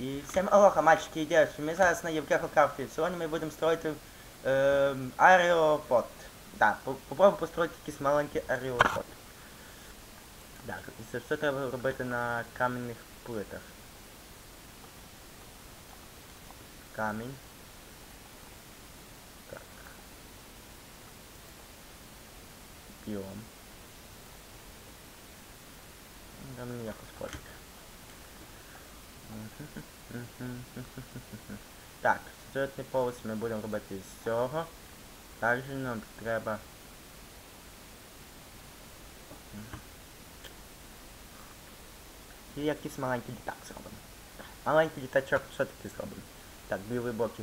І всім алоха, мальчики і дівчатки. Ми зараз на Євгехокрафті. Сьогодні ми будемо строїти е, аеропорт. Да, по- попробуємо построїти якийсь маленький аеропорт. Так, і це все треба робити на кам'яних плитах. Камінь. Так. Біом. Там ніяко сходить. Так, четвертий поверх ми будемо робити з цього. Також нам треба. І якийсь маленький літак зробимо. Маленький літачок все-таки зробимо. Так, білі блоки.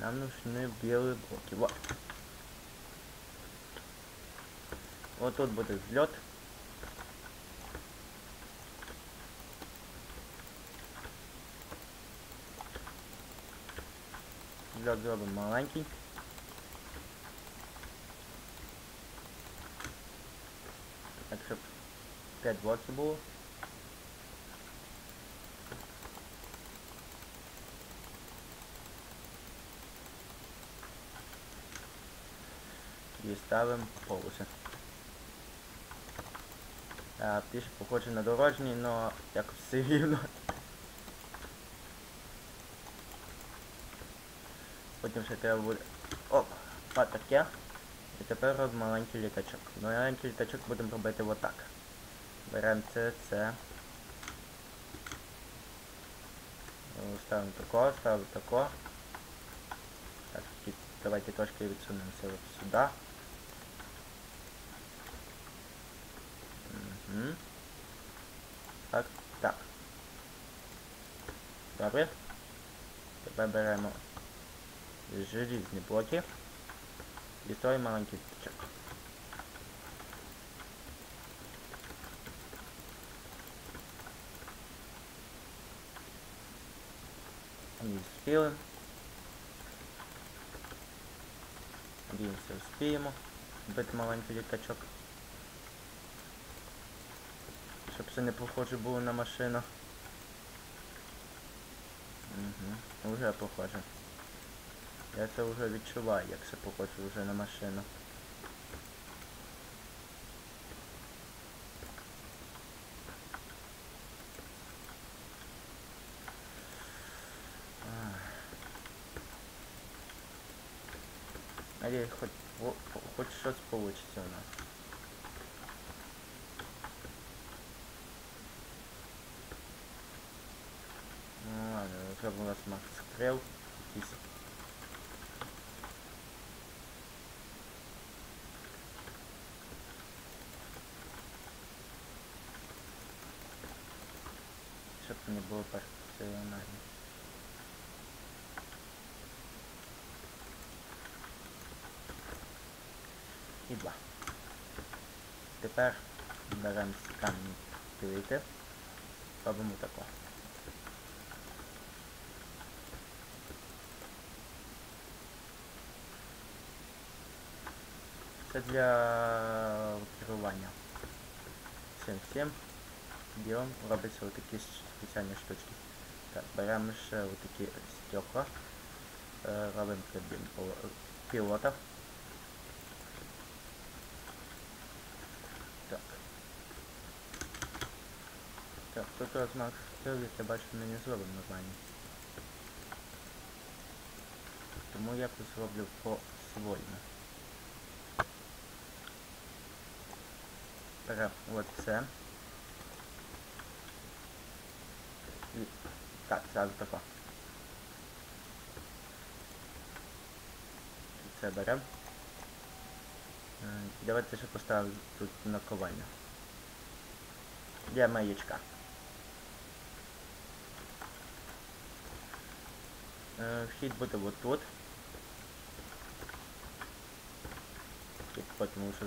Нам нужны білі блоки. Вот. Вот тут буде взлет. Взлет зробимо маленький. Так, щоб 5 блоків було. І ставимо полоси. А, пише похоже на дорожній, но якось все рівно. Потім ще треба буде... Оп, отаке. І тепер маленький літачок. Маленький літачок будемо робити отак. Беремо це, це. Е, Ставимо тако, ставимо тако. Так, давайте трошки відсунемося от сюди. Так, так. Добре. Тепер беремо желізні блоки і строїмо маленький стічок. І спіли. Надіємося, успіємо бити маленький літачок. Щоб це не похоже було на машину. Угу. Уже похоже. Я це вже відчуваю, як це похоже вже на машину. Надеюсь, хоть, во- хоть щось получится у нас. Ну ладно, вже у нас Макс скрив. Якийсь Щоб не було персонально. І два. Тепер беремо камінь плити. Робимо тако. Це для керування. Всім ділом робиться отакі спеціальні штучки. Так, беремо ще отакі стекла. Е, Робимо кабін пол- пілота. Так. Так, тут розмах стрілів, я бачу, ми не зробимо нормально. Тому я зроблю по-своєму. Беремо от це. І... Так, зразу тако. Це беремо. Е, Давайте ще поставимо тут наковальню. Для маячка. Е, Вхід буде от тут. Потім ми що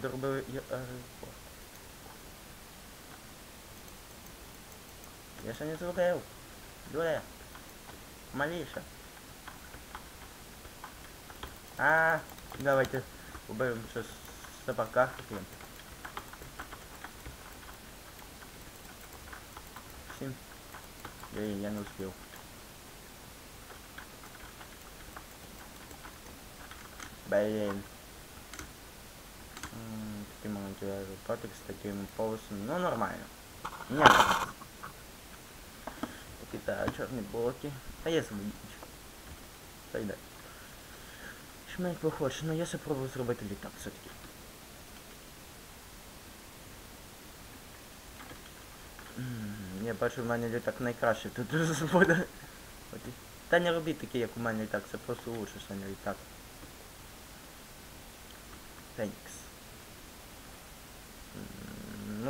доробив і аеропорт. Я ще не зробив. Дуре. Маліше. А, давайте уберем щось на парках. блін. Всім. Ей, я не успів. Блін. Такий маленький аеропортик з таким полосом. Ну, нормально. Не Такі та чорні блоки. Та є собі. Та йде. Шмек похож, ну я ще пробую зробити літак все-таки. Я бачу, в мене літак найкраще тут буде. Та не робіть такий, як у мене літак, це просто лучше, що не літак. Фенікс.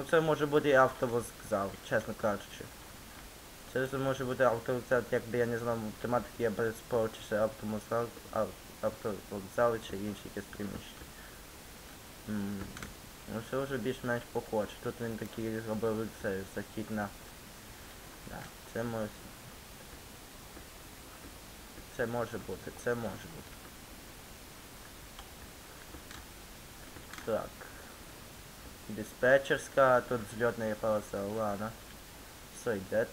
Це може бути і автовокзал, чесно кажучи. Це може бути автовокзал, якби я не знав тематики, я би спорив, чи це автовокзал, автовокзал чи інші якісь приміщення. Ну це вже більш-менш похоже. Тут він такий зробив це захід на. Да, це може. Це може бути, це може бути. Так. Диспетчерська, тут зльотна полоса, ладно. Все йде.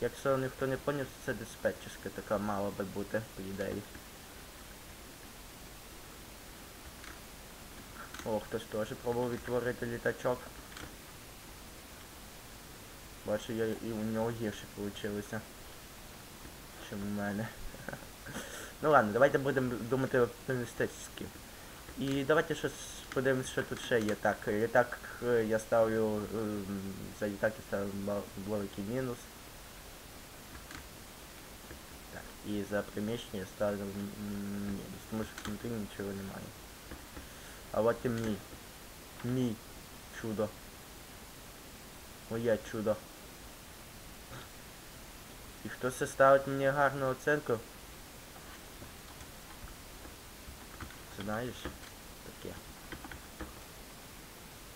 Якщо ніхто не поняв, це диспетчерська така мала би бути, по ідеї. О, хтось теж пробував відтворити літачок. Бачу, я і у нього гірше вийшло. Чим у мене. ну ладно, давайте будемо думати оптимістично. І давайте щось подивимось, що тут ще є. Так, літак е, я ставлю ем, за літак я ставлю великий мінус. Так, і за приміщення я ставлю мінус, тому що внутрі нічого немає. А от і мій. Мій чудо. Моє чудо. І хтось ставить мені гарну оценку. Знаєш?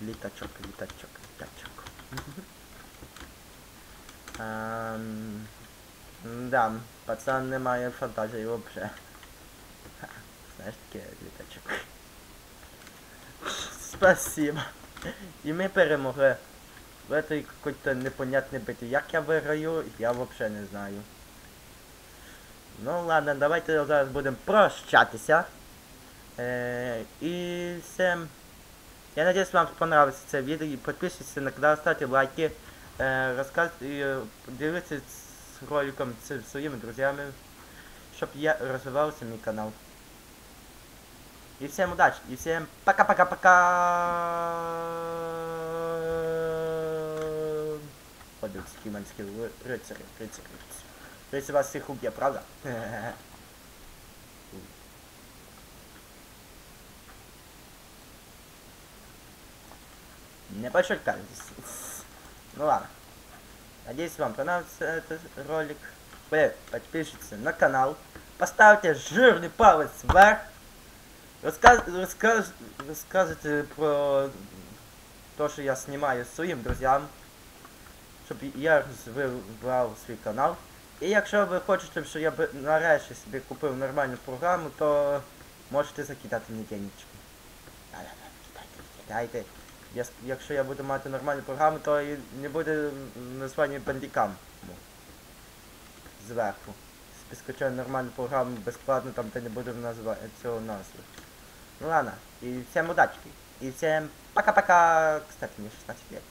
Літачок, літачок, літачок. Ем, Да, пацан не має фантазії. Ха, Знаєш таке літачок. Спасибо. І ми перемогли. В этой какой-то непонятной битве. Як я виграю, я вообще не знаю. Ну ладно, давайте зараз будемо прощатися. Е, і всем. Я надеюсь, вам понравится це відео. І підписуйтесь на канал, ставте лайки. Е, розказ... і, Діліться з роликом з своїми друзями, щоб я розвивався мій канал. И всем удачи, и всем пока-пока-пока. Подивіться, кіманські рицарі, рицарі, рицарі. Рицарі вас всіх уб'є, правда? Небольшой камень. Ну ладно. Надеюсь, вам понравился этот ролик. Вы подпишитесь на канал. Поставьте жирный палец вверх. Розказ, розказ, розказуйте про те, що я знімаю своїм друзям, щоб я розвивав свій канал. І якщо ви хочете, щоб я б нарешті собі купив нормальну програму, то можете закидати мені денечки. Да-да-да, кидайте, кидайте. Я Якщо я буду мати нормальну програму, то і не буде названня бандікам Зверху. Скачаю нормальну програму безплатно, там де не буде назва цього назви. Ну ладно, и всем удачки. И всем пока-пока. Кстати, мне 16 лет.